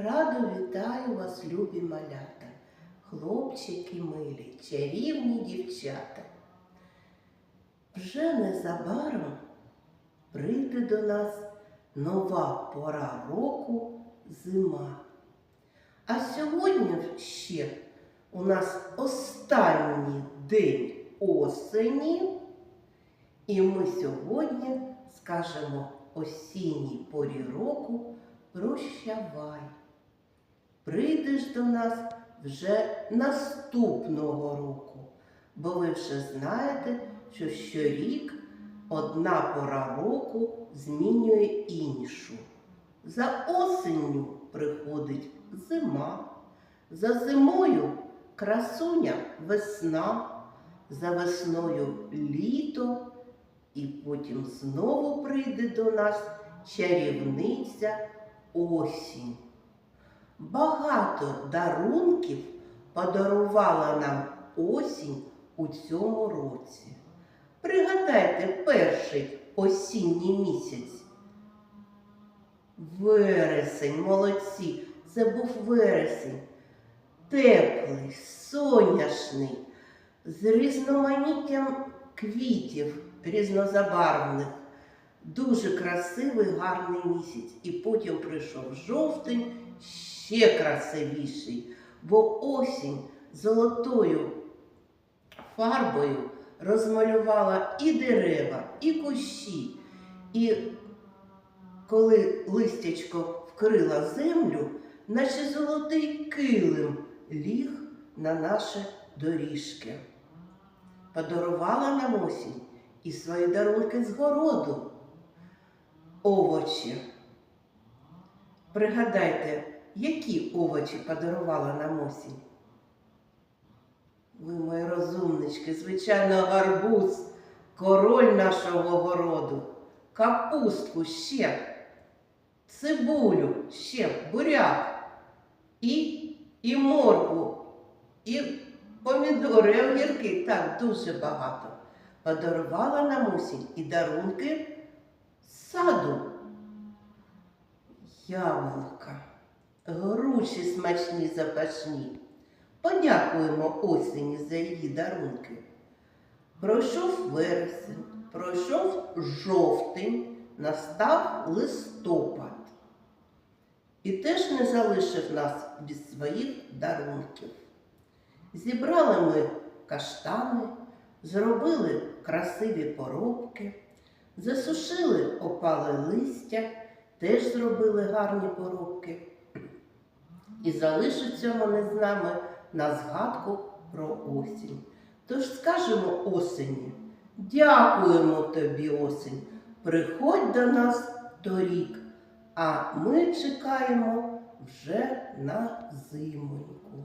Радо вітаю вас, любі малята, хлопчики милі, чарівні дівчата. Вже незабаром прийде до нас нова пора року зима. А сьогодні ще у нас останній день осені, і ми сьогодні скажемо осінній порі року прощавай. Прийдеш до нас вже наступного року, бо ви вже знаєте, що щорік одна пора року змінює іншу. За осенню приходить зима, за зимою красуня весна, за весною літо, і потім знову прийде до нас чарівниця осінь. Багато дарунків подарувала нам осінь у цьому році. Пригадайте перший осінній місяць. Вересень, молодці, це був вересень, теплий, соняшний, з різноманіттям квітів різнозабарвних. Дуже красивий, гарний місяць. І потім прийшов жовтень, ще красивіший, бо осінь золотою фарбою розмалювала і дерева, і кущі. І коли листячко вкрила землю, наче золотий килим ліг на наші доріжки. Подарувала нам осінь і свої дарунки з городу. Овочі. Пригадайте, які овочі подарувала нам осінь? Ви, мої розумнички, звичайно, гарбуз, король нашого городу, капустку ще, цибулю, ще, буряк, і, і моркву, і помідори, і огірки. Так, дуже багато. Подарувала нам осінь і дарунки саду. Яблука, груші смачні запашні. Подякуємо осені за її дарунки. Пройшов вересень, пройшов жовтень, настав листопад. І теж не залишив нас без своїх дарунків. Зібрали ми каштани, зробили красиві поробки, засушили опале листя, теж зробили гарні поробки. І залишаться вони з нами на згадку про осінь. Тож скажемо осені, дякуємо тобі, осінь, приходь до нас торік, а ми чекаємо вже на зимоньку.